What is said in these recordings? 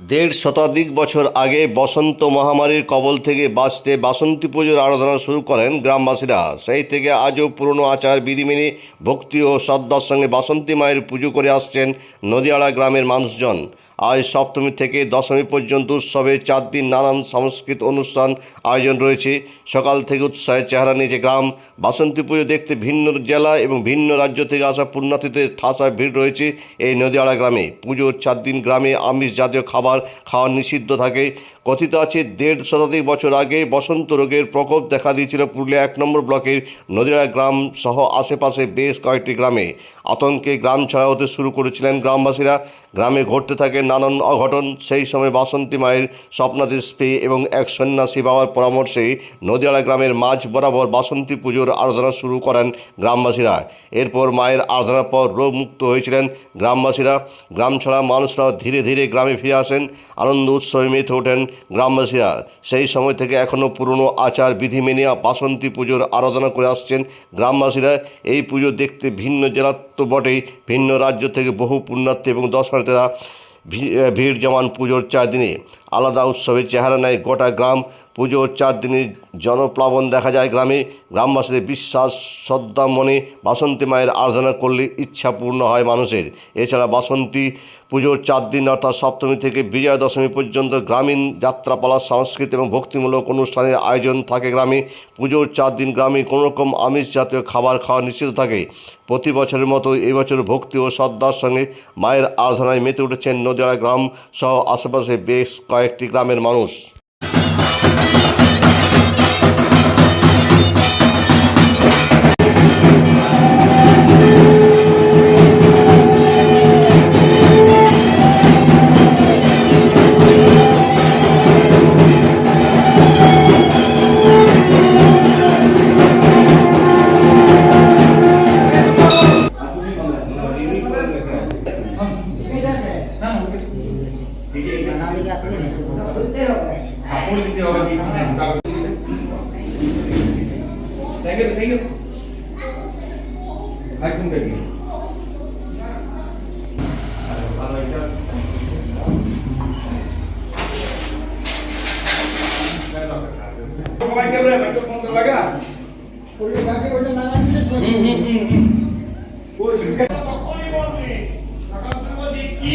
দেড় শতাধিক বছর আগে বসন্ত মহামারীর কবল থেকে বাঁচতে বাসন্তী পুজোর আরাধনা শুরু করেন গ্রামবাসীরা। সেই থেকে আজও পুরনো আচার বিধি মেনে ভক্তি ও শ্রদ্ধার সঙ্গে বাসন্তী মায়ের পুজো করে আসছেন নদিয়াড়া গ্রামের মানুষজন। আজ সপ্তমী থেকে দশমী পর্যন্ত উৎসবে চার দিন নানান সাংস্কৃতিক অনুষ্ঠান আয়োজন রয়েছে। সকাল থেকে উৎসাহের চেহারা নিয়েছে গ্রাম। বাসন্তী পুজো দেখতে ভিন্ন জেলা এবং ভিন্ন রাজ্য থেকে আসা পুণ্যার্থীতে ঠাসা ভিড় রয়েছে এই নদীয়াড়া গ্রামে। পুজোর চার দিন গ্রামে আমিষ জাতীয় খাবার খাওয়া নিষিদ্ধ থাকে। কথিত আছে, দেড় শতাধিক বছর আগে বসন্ত রোগের প্রকোপ দেখা দিয়েছিল পুরুলিয়া এক নম্বর ব্লকের নদীয়াড়া গ্রাম সহ আশেপাশে বেশ কয়েকটি গ্রামে। আতঙ্কে গ্রাম ছাড়া হতে শুরু করেছিলেন গ্রামবাসীরা। গ্রামে ঘটতে থাকে নানান অঘটন। সেই সময় বাসন্তী মায়ের স্বপ্নাদেশ পেয়ে এবং এক সন্ন্যাসী বাবার পরামর্শে নদিয়ালা গ্রামের মাঝ বরাবর বাসন্তী পুজোর আরাধনা শুরু করেন গ্রামবাসীরা। এরপর মায়ের আরাধনার পর রোগ মুক্ত হয়েছিলেন গ্রামবাসীরা। গ্রাম ছাড়া মানুষরা ধীরে ধীরে গ্রামে ফিরে আসেন। আনন্দ উৎসবে মেতে ওঠেন গ্রামবাসীরা সেই সময় থেকে এখনও পুরনো আচার বিধি মেনে বাসন্তী পুজোর আরাধনা করে আসছেন গ্রামবাসীরা। এই পুজো দেখতে ভিন্ন জেলার তো বটেই, ভিন্ন রাজ্য থেকে বহু পুণ্যার্থী এবং দর্শনার্থীরা ভিড় জমান পুজোর চারদিনে। আলাদা উৎসবের চেহারা নেয় গোটা গ্রাম। পুজোর চার দিনের জনপ্লাবন দেখা যায় গ্রামে। গ্রামবাসীদের বিশ্বাস, শ্রদ্ধা, মনে বাসন্তী মায়ের আরাধনা করলে ইচ্ছা পূর্ণ হয় মানুষের। এছাড়া বাসন্তী পুজোর চার দিন অর্থাৎ সপ্তমী থেকে বিজয়া দশমী পর্যন্ত গ্রামীণ যাত্রাপালা, সাংস্কৃতিক এবং ভক্তিমূলক অনুষ্ঠানের আয়োজন থাকে গ্রামে। পুজোর চার দিন গ্রামে কোনোরকম আমিষ জাতীয় খাবার খাওয়া নিষিদ্ধ থাকে। প্রতি বছরের মতো এবছর ভক্তি ও শ্রদ্ধার সঙ্গে মায়ের আরাধনায় মেতে উঠেছেন নদিয়া গ্রাম সহ আশেপাশে বেশ কয়েকটি গ্রামের মানুষ। Thank you, thank you. I couldn't get you. সবাই কেমন বাচ্চা ফোন করে লাগা হুম হুম হুম হুম ওই কি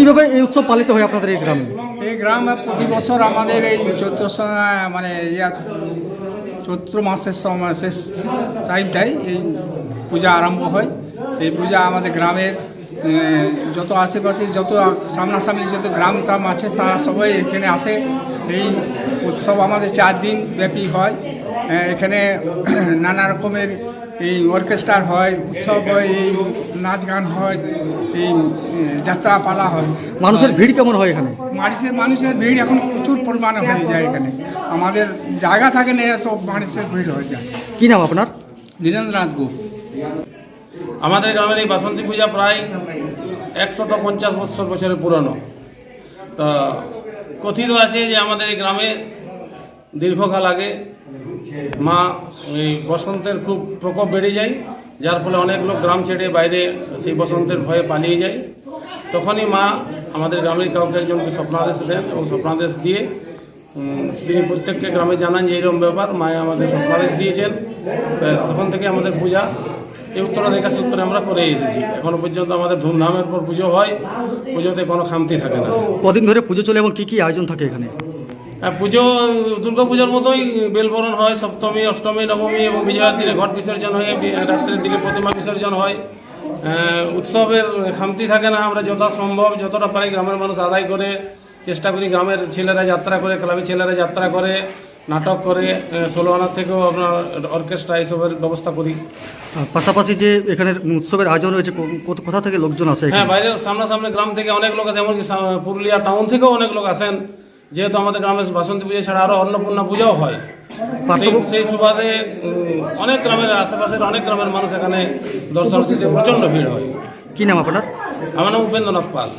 কীভাবে এই উৎসব পালিত হয় আপনাদের এই গ্রামে? এই গ্রামে প্রতি বছর আমাদের এই চৈত্র মানে চৈত্র মাসের সময়, শেষ টাইমটাই এই পূজা আরম্ভ হয়। এই পূজা আমাদের গ্রামের যত আশেপাশে যত সামনাসামনি যত গ্রাম ট্রাম আছে, তারা সবাই এখানে আসে। এই উৎসব আমাদের চার দিন ব্যাপী হয়। এখানে নানা রকমের এই অর্কেস্ট্রার হয় উৎসব হয় এই নাচ গান হয় এই যাত্রা পালা হয়। মানুষের ভিড় কেমন হয় এখানে? মানুষের মানুষের ভিড় এখন প্রচুর পরিমাণে হয়ে যায় এখানে। আমাদের জায়গা থাকে না এত মানুষের ভিড় হয়ে যায়। কি নাম আপনার? দীনেন্দ্রনাথ গুপ আমাদের গ্রামের এই বাসন্তী পূজা প্রায় একশত পঞ্চাশ বৎসর বছরের পুরনো। তা কথিত আছে যে আমাদের এই গ্রামে দীর্ঘকাল আগে মা, এই বসন্তের খুব প্রকোপ বেড়ে যায়, যার ফলে অনেক লোক গ্রাম ছেড়ে বাইরে সেই বসন্তের ভয়ে পালিয়ে যায়। তখনই মা আমাদের গ্রামের কাউকে একজনকে স্বপ্নাদেশ দেন এবং স্বপ্নাদেশ দিয়ে তিনি প্রত্যেককে গ্রামে জানান যে এরকম ব্যাপার, মায়ে আমাদের স্বপ্নাদেশ দিয়েছেন। তখন থেকে আমাদের পূজা, এই উত্তরাধিকার সূত্রে আমরা করে এসেছি। এখনও পর্যন্ত আমাদের ধুমধামের পর পুজো হয়, পুজোতে কোনো খামতি থাকে না। কদিন ধরে পুজো চলে এবং কী কী আয়োজন থাকে এখানে? পুজো দুর্গা পুজোর মতোই বেলবরণ হয় সপ্তমী অষ্টমী নবমী এবং বিজয়ার দিনে ঘট বিসর্জন হয় রাত্রের দিকে প্রতিমা বিসর্জন হয়। উৎসবের খামতি থাকে না আমরা যত সম্ভব যতটা পারি গ্রামের মানুষ আদায় করে চেষ্টা করি গ্রামের ছেলেরা যাত্রা করে ক্লাবের ছেলেরা যাত্রা করে নাটক করে ষোলো আনার থেকেও আপনার অর্কেস্ট্রা এইসবের ব্যবস্থা করি। পাশাপাশি যে এখানে উৎসবের আয়োজন হয়েছে কোথা থেকে লোকজন আসে হ্যাঁ? বাইরের সামনাসামনি গ্রাম থেকে অনেক লোক আছে এমনকি পুরুলিয়া টাউন থেকেও অনেক লোক আসেন। যেহেতু আমাদের গ্রামে বাসন্তী পুজো ছাড়া আরও অন্নপূর্ণা পূজাও হয়। সেই- সুবাদে অনেক গ্রামের আশেপাশের অনেক গ্রামের মানুষ এখানে দর্শন প্রচণ্ড ভিড় হয়। কি নাম আপনার? আমার নাম উপেন্দ্রনাথ পাল।